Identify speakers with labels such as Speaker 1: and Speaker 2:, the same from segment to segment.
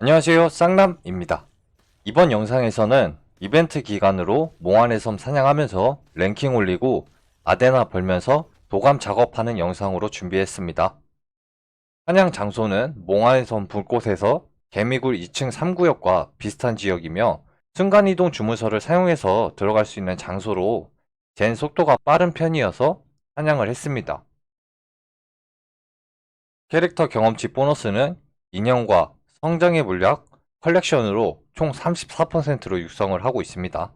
Speaker 1: 안녕하세요 쌍남입니다. 이번 영상에서는 이벤트 기간으로 몽환의 섬 사냥하면서 랭킹 올리고 아데나 벌면서 도감 작업하는 영상으로 준비했습니다. 사냥 장소는 몽환의 섬 불꽃에서 개미굴 2층 3구역과 비슷한 지역이며 순간이동 주문서를 사용해서 들어갈 수 있는 장소로 젠 속도가 빠른 편이어서 사냥을 했습니다. 캐릭터 경험치 보너스는 인형과 성장의 물약 컬렉션으로 총 34%로 육성을 하고 있습니다.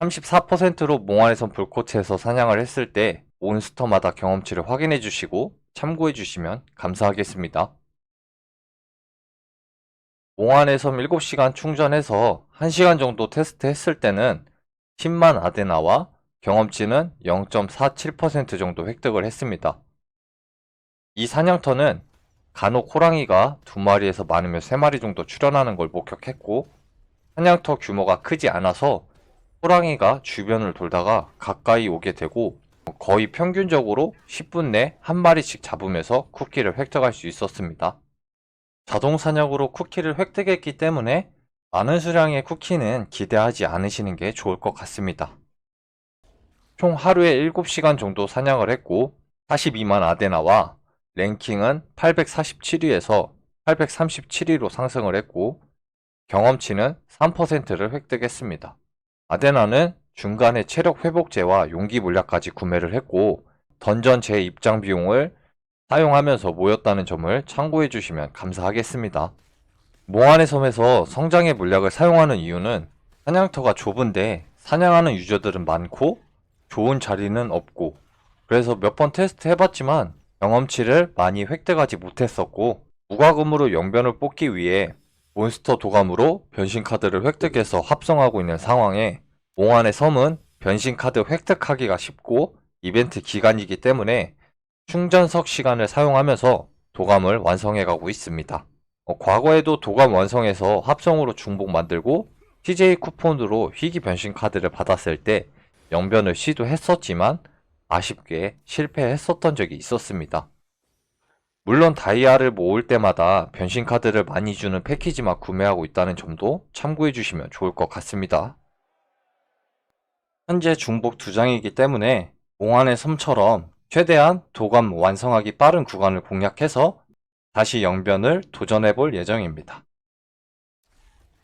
Speaker 1: 34%로 몽환의섬 불꽃에서 사냥을 했을 때 몬스터마다 경험치를 확인해 주시고 참고해 주시면 감사하겠습니다. 몽환의 섬 7시간 충전해서 1시간 정도 테스트 했을 때는 10만 아데나와 경험치는 0.47% 정도 획득을 했습니다. 이 사냥터는 간혹 호랑이가 두 마리에서 많으면 세 마리 정도 출현하는 걸 목격했고 사냥터 규모가 크지 않아서 호랑이가 주변을 돌다가 가까이 오게 되고 거의 평균적으로 10분 내 한 마리씩 잡으면서 쿠키를 획득할 수 있었습니다. 자동 사냥으로 쿠키를 획득했기 때문에 많은 수량의 쿠키는 기대하지 않으시는 게 좋을 것 같습니다. 총 하루에 7시간 정도 사냥을 했고 42만 아데나와 랭킹은 847위에서 837위로 상승을 했고 경험치는 3%를 획득했습니다. 아데나는 중간에 체력 회복제와 용기 물약까지 구매를 했고 던전 제 입장 비용을 사용하면서 모였다는 점을 참고해 주시면 감사하겠습니다. 몽환의 섬에서 성장의 물약을 사용하는 이유는 사냥터가 좁은데 사냥하는 유저들은 많고 좋은 자리는 없고 그래서 몇 번 테스트 해봤지만 경험치를 많이 획득하지 못했었고 무과금으로 영변을 뽑기 위해 몬스터 도감으로 변신 카드를 획득해서 합성하고 있는 상황에 몽환의 섬은 변신 카드 획득하기가 쉽고 이벤트 기간이기 때문에 충전석 시간을 사용하면서 도감을 완성해가고 있습니다. 어, 과거에도 도감 완성해서 합성으로 중복 만들고 TJ 쿠폰으로 희귀 변신 카드를 받았을 때 영변을 시도했었지만 아쉽게 실패했었던 적이 있었습니다. 물론 다이아를 모을 때마다 변신 카드를 많이 주는 패키지만 구매하고 있다는 점도 참고해 주시면 좋을 것 같습니다. 현재 중복 두 장이기 때문에 몽환의 섬처럼 최대한 도감 완성하기 빠른 구간을 공략해서 다시 영변을 도전해 볼 예정입니다.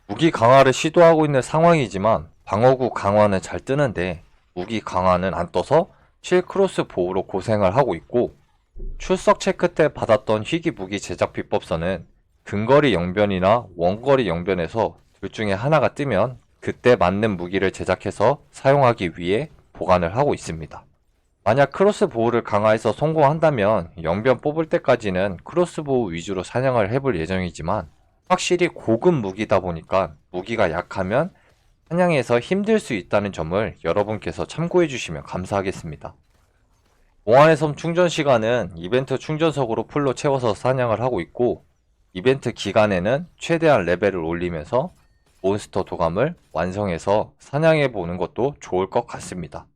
Speaker 1: 무기 강화를 시도하고 있는 상황이지만 방어구 강화는 잘 뜨는데 무기 강화는 안 떠서 7크로스 보호로 고생을 하고 있고 출석 체크 때 받았던 희귀 무기 제작 비법서는 근거리 영변이나 원거리 영변에서 둘 중에 하나가 뜨면 그때 맞는 무기를 제작해서 사용하기 위해 보관을 하고 있습니다. 만약 크로스 보호를 강화해서 성공한다면 영변 뽑을 때까지는 크로스 보호 위주로 사냥을 해볼 예정이지만 확실히 고급 무기다 보니까 무기가 약하면 사냥에서 힘들 수 있다는 점을 여러분께서 참고해 주시면 감사하겠습니다. 몽환의 섬 충전 시간은 이벤트 충전석으로 풀로 채워서 사냥을 하고 있고 이벤트 기간에는 최대한 레벨을 올리면서 몬스터 도감을 완성해서 사냥해 보는 것도 좋을 것 같습니다.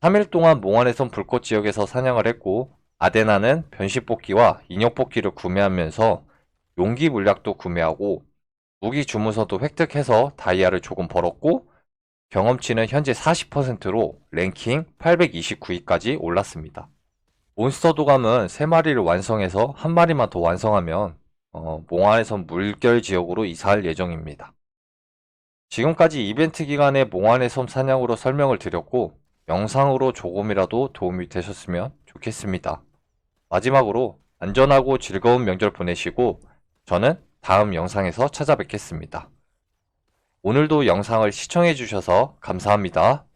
Speaker 1: 3일 동안 몽환의 섬 불꽃 지역에서 사냥을 했고 아데나는 변신 뽑기와 인형 뽑기를 구매하면서 용기 물약도 구매하고 무기 주문서도 획득해서 다이아를 조금 벌었고 경험치는 현재 40%로 랭킹 829위까지 올랐습니다. 몬스터 도감은 3마리를 완성해서 한 마리만 더 완성하면 어, 몽환에서 물결 지역으로 이사할 예정입니다. 지금까지 이벤트 기간에 몽환의 섬 사냥으로 설명을 드렸고 영상으로 조금이라도 도움이 되셨으면 좋겠습니다. 마지막으로 안전하고 즐거운 명절 보내시고 저는 다음 영상에서 찾아뵙겠습니다. 오늘도 영상을 시청해 주셔서 감사합니다.